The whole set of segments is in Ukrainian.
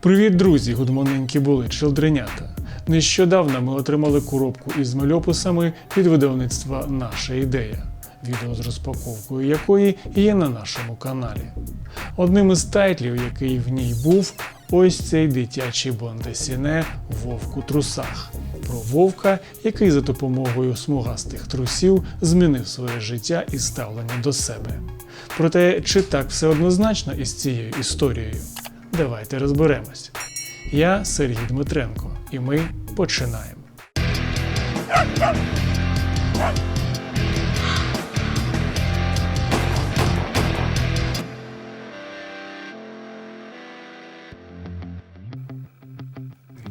Привіт, друзі! Гудмоненькі були челдренята. Нещодавно ми отримали коробку із мальописами від видавництва Наша ідея, відео з розпаковкою якої є на нашому каналі. Одним із тайтлів, який в ній був, ось цей дитячий бондесіне Вовк у трусах. Про вовка, який за допомогою смугастих трусів змінив своє життя і ставлення до себе. Проте, чи так все однозначно із цією історією? Давайте розберемось. Я Сергій Дмитренко, і ми починаємо.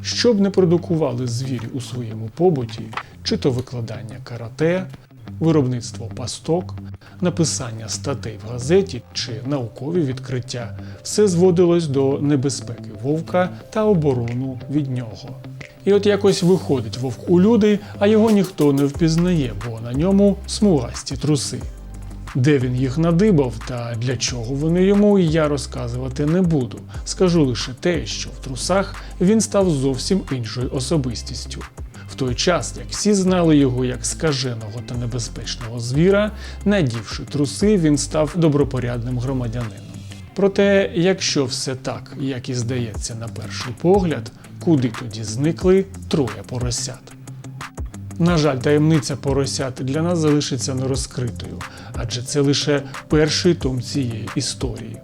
Щоб не продукували звірі у своєму побуті, чи то викладання карате, виробництво пасток, написання статей в газеті чи наукові відкриття, все зводилось до небезпеки вовка та оборону від нього. І от якось виходить вовк у люди, а його ніхто не впізнає, бо на ньому смугасті труси. Де він їх надибав та для чого вони йому, я розказувати не буду. Скажу лише те, що в трусах він став зовсім іншою особистістю. Той час, як всі знали його як скаженого та небезпечного звіра, надівши труси, він став добропорядним громадянином. Проте, якщо все так, як і здається на перший погляд, куди тоді зникли троє поросят? На жаль, таємниця поросят для нас залишиться нерозкритою, адже це лише перший том цієї історії.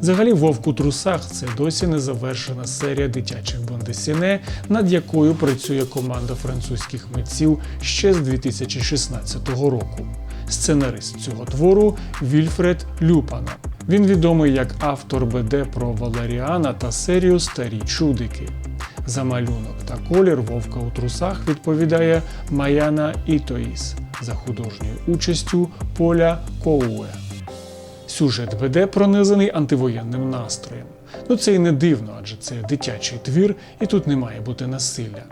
Взагалі, вовк у трусах це досі не завершена серія дитячих бондесіне, над якою працює команда французьких митців ще з 2016 року. Сценарист цього твору Вільфред Люпана. Він відомий як автор БД про Валеріана та серію Старі чудики. За малюнок та колір вовка у трусах відповідає Маяна Ітоїс за художньою участю Поля Коуе. Сюжет БД пронизаний антивоєнним настроєм. Ну це і не дивно, адже це дитячий твір, і тут не має бути насилля.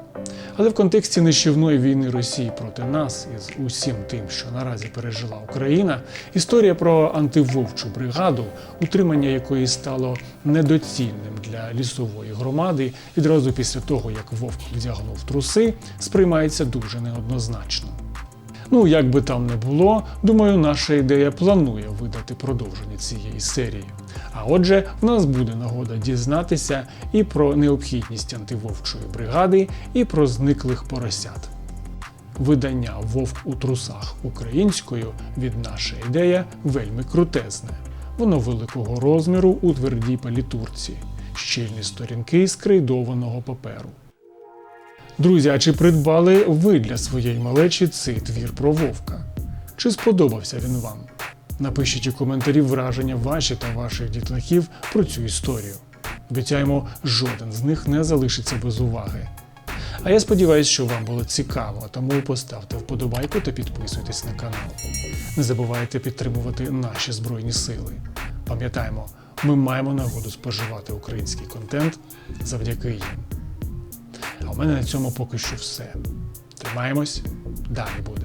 Але в контексті нищівної війни Росії проти нас із усім тим, що наразі пережила Україна, історія про антивовчу бригаду, утримання якої стало недоцільним для лісової громади відразу після того, як вовк вдягнув труси, сприймається дуже неоднозначно. Ну, як би там не було, думаю, наша ідея планує видати продовження цієї серії. А отже, в нас буде нагода дізнатися і про необхідність антивовчої бригади, і про зниклих поросят. Видання Вовк у трусах українською від наша ідея вельми крутезне. Воно великого розміру у твердій палітурці, щільні сторінки з крейдованого паперу. Друзі, а чи придбали ви для своєї малечі цей твір про вовка? Чи сподобався він вам? Напишіть у коментарі враження ваші та ваших дітлахів про цю історію. Обіцяємо, жоден з них не залишиться без уваги. А я сподіваюся, що вам було цікаво, тому поставте вподобайку та підписуйтесь на канал. Не забувайте підтримувати наші Збройні Сили. Пам'ятаємо, ми маємо нагоду споживати український контент завдяки їм. Мене на цьому поки що все. Тримаємось, далі буде.